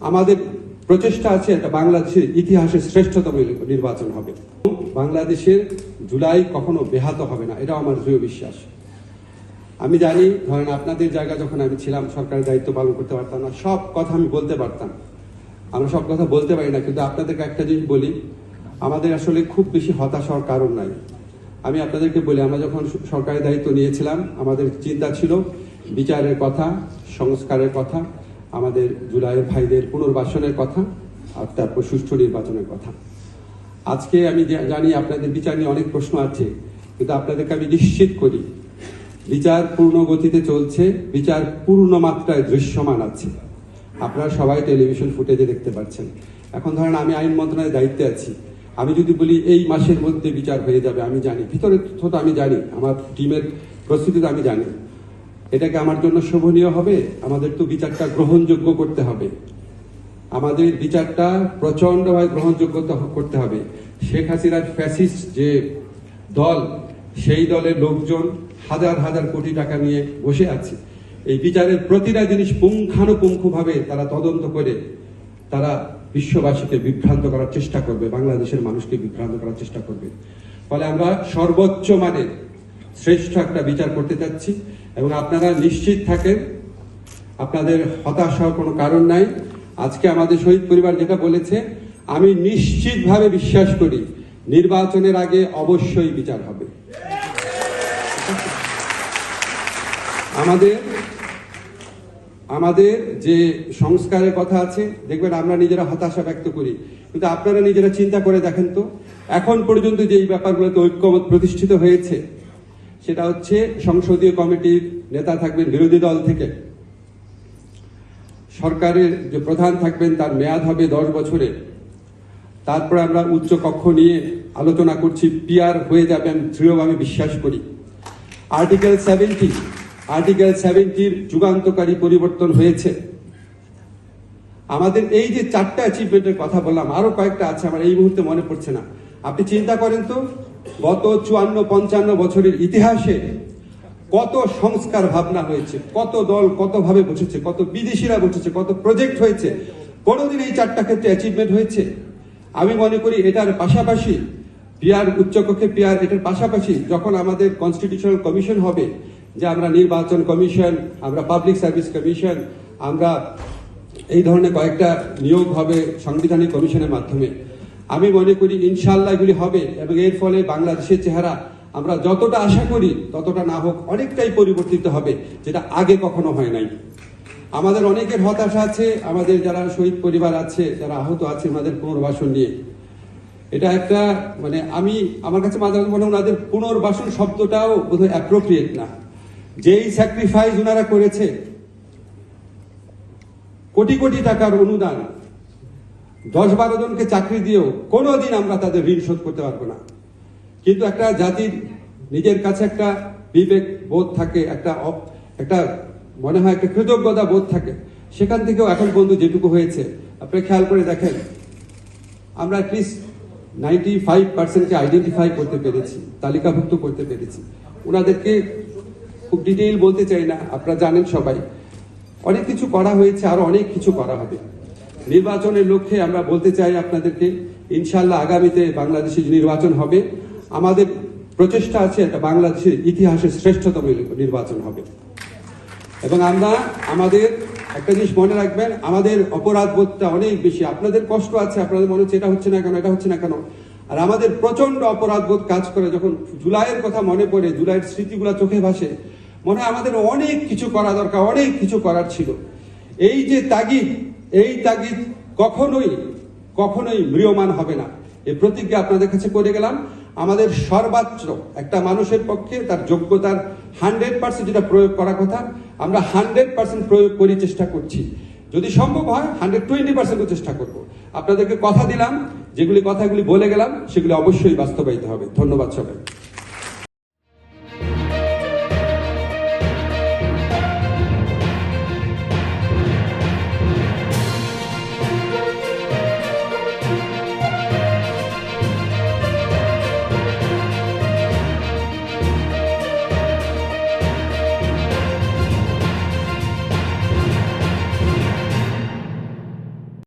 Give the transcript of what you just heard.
আমাদের প্রচেষ্টা আছে এটা বাংলাদেশের ইতিহাসের শ্রেষ্ঠতম নির্বাচন হবে। বাংলাদেশের জুলাই কখনো বেহাত হবে না এটা আমার দৃঢ় বিশ্বাস। আমি জানি, ধরেন আপনাদের জায়গা যখন আমি ছিলাম, সরকারের দায়িত্ব পালন করতে পারতাম না, সব কথা আমি বলতে পারতাম। আমরা সব কথা বলতে পারি না, কিন্তু আপনাদেরকে একটা জিনিস বলি, আমাদের আসলে খুব বেশি হতাশ হওয়ার কারণ নাই। আমি আপনাদেরকে বলি, আমরা যখন স- সরকারের দায়িত্ব নিয়েছিলাম, আমাদের চিন্তা ছিল বিচারের কথা, সংস্কারের কথা আমাদের জুলাইয়ের ভাইদের পুনর্বাসনের কথা আর তারপর সুষ্ঠু নির্বাচনের কথা। আজকে আমি জানি আপনাদের বিচার নিয়ে অনেক প্রশ্ন আছে, কিন্তু আপনাদেরকে আমি নিশ্চিত করি, বিচার পূর্ণ গতিতে চলছে, বিচার পূর্ণ মাত্রায় দৃশ্যমান আছে। আপনারা সবাই টেলিভিশন ফুটেজে দেখতে পাচ্ছেন। এখন ধরেন আমি আইন মন্ত্রণালয়ের দায়িত্বে আছি। আমি যদি বলি এই মাসের মধ্যে বিচার হয়ে যাবে, আমি জানি। ভিতরে তথ্য তো আমি জানি, আমার টিমের প্রস্তুতি তো আমি জানি। এটাকে আমার জন্য শোভনীয় হবে? আমাদের তো বিচারটা গ্রহণযোগ্য করতে হবে। আমাদের বিচারটা প্রচন্ডভাবে গ্রহণযোগ্য করতে হবে। শেখ হাসিনার ফ্যাসিস্ট যে দল, সেই দলের লোকজন হাজার হাজার কোটি টাকা নিয়ে বসে আছে। এই বিচারের প্রতিটা জিনিস পুঙ্খানুপুঙ্খভাবে তারা তদন্ত করে তারা বিশ্ববাসীকে বিভ্রান্ত করার চেষ্টা করবে, বাংলাদেশের মানুষকে বিভ্রান্ত করার চেষ্টা করবে। ফলে আমরা সর্বোচ্চ মানের শ্রেষ্ঠ একটা বিচার করতে চাচ্ছি এবং আপনারা নিশ্চিত থাকেন, আপনাদের হতাশ হওয়ার কোনো কারণ নাই। আজকে আমাদের শহীদ পরিবার যেটা বলেছে, আমি নিশ্চিতভাবে বিশ্বাস করি, নির্বাচনের আগে অবশ্যই বিচার হবে। আমাদের আমাদের যে সংস্কারের কথা আছে, দেখবেন আমরা নিজেরা হতাশা ব্যক্ত করি, কিন্তু আপনারা নিজেরা চিন্তা করে দেখেন তো, এখন পর্যন্ত যে এই ব্যাপারগুলোতে ঐক্যমত প্রতিষ্ঠিত হয়েছে সেটা হচ্ছে সংসদীয় কমিটির নেতা থাকবেন বিরোধী দল থেকে। সরকারের যে প্রধান থাকবেন তার মেয়াদ হবে দশ বছরে। তারপরে আমরা উচ্চ কক্ষ নিয়ে আলোচনা করছি পিয়ার হয়ে যাবে আমি দৃঢ়ভাবে বিশ্বাস করি। আর্টিকেল সেভেন্টি, আর্টিকেল সেভেন্টির যুগান্তকারী পরিবর্তন হয়েছে। আমাদের এই যে চারটা অ্যাচিভমেন্টের কথা বললাম, আরও কয়েকটা আছে, আমার এই মুহূর্তে মনে পড়ছে না। আপনি চিন্তা করেন তো গত চুয়ান্ন, পঞ্চান্ন বছরের ইতিহাসে কত সংস্কার ভাবনা হয়েছে, কত দল কত ভাবে বসেছে, কত বিদেশিরা বসেছে, কত প্রজেক্ট হয়েছে, কোনোদিন এই চারটা ক্ষেত্রে অ্যাচিভমেন্ট হয়েছে? আমি মনে করি এটার পাশাপাশি পিয়ার উচ্চকক্ষে পিয়ার এটার পাশাপাশি যখন আমাদের কনস্টিটিউশনাল কমিশন হবে, যে আমরা নির্বাচন কমিশন আমরা পাবলিক সার্ভিস কমিশন আমরা এই ধরনের কয়েকটা নিয়োগ হবে সাংবিধানিক কমিশনের মাধ্যমে। আমি মনে করি ইনশাল্লাহ এগুলি হবে এবং এর ফলে বাংলাদেশের চেহারা আমরা যতটা আশা করি ততটা না হোক অনেকটাই পরিবর্তিত হবে, যেটা আগে কখনো হয় নাই। আমাদের অনেকের হতাশা আছে, আমাদের যারা শহীদ পরিবার আছে, যারা আহত আছে ওনাদের পুনর্বাসন নিয়ে। এটা একটা মানে আমি, আমার কাছে মাঝে মাঝে মনে ওনাদের পুনর্বাসন শব্দটাও বোধহয় অ্যাপ্রোপ্রিয়েট না। যেই স্যাক্রিফাইস ওনারা করেছে, কোটি কোটি টাকার অনুদান দশ বারো জনকে চাকরি দিয়েও কোনোদিন আমরা তাদের ঋণ শোধ করতে পারব না। কিন্তু একটা জাতির নিজের কাছে একটা বিবেক বোধ থাকে, একটা একটা মনে হয় একটা কৃতজ্ঞতা বোধ থাকে। সেখান থেকেও এখন পর্যন্ত যেটুকু হয়েছে, আপনি খেয়াল করে দেখেন, আমরা অ্যাটলিস্ট নাইনটি ফাইভ পার্সেন্টকে আইডেন্টিফাই করতে পেরেছি, তালিকাভুক্ত করতে পেরেছি। ওনাদেরকে খুব ডিটেইল বলতে চাই না, আপনারা জানেন সবাই। অনেক কিছু করা হয়েছে, আরও অনেক কিছু করা হবে। নির্বাচনের লক্ষ্যে আমরা বলতে চাই আপনাদেরকে ইনশাল্লাহ আগামীতে বাংলাদেশে নির্বাচন হবে, আমাদের প্রচেষ্টা আছে এটা বাংলাদেশের ইতিহাসের শ্রেষ্ঠতম নির্বাচন হবে। এবং আমরা, আমাদের একটা জিনিস মনে রাখবেন, আমাদের অপরাধ বোধটা অনেক বেশি। আপনাদের কষ্ট আছে, আপনাদের মনে হচ্ছে এটা হচ্ছে না কেন, এটা হচ্ছে না কেন? আর আমাদের প্রচণ্ড অপরাধ বোধ কাজ করে যখন জুলাইয়ের কথা মনে পড়ে, জুলাইয়ের স্মৃতিগুলো চোখে ভাসে, মনে হয় আমাদের অনেক কিছু করা দরকার, অনেক কিছু করার ছিল। এই যে তাগিদ এই তাগিদ কখনোই কখনোই ম্রিয়মান হবে না। এই প্রতিজ্ঞা আপনাদের কাছে করে গেলাম। আমাদের সর্বাত্র একটা মানুষের পক্ষে তার যোগ্যতার হান্ড্রেড পার্সেন্ট যেটা প্রয়োগ করার কথা, আমরা হান্ড্রেড পার্সেন্ট প্রয়োগ করি চেষ্টা করছি। যদি সম্ভব হয়, হান্ড্রেড টোয়েন্টি পার্সেন্টও চেষ্টা করব। আপনাদেরকে কথা দিলাম, যেগুলি কথাগুলি বলে গেলাম, সেগুলি অবশ্যই বাস্তবায়িত হবে। ধন্যবাদ সবাই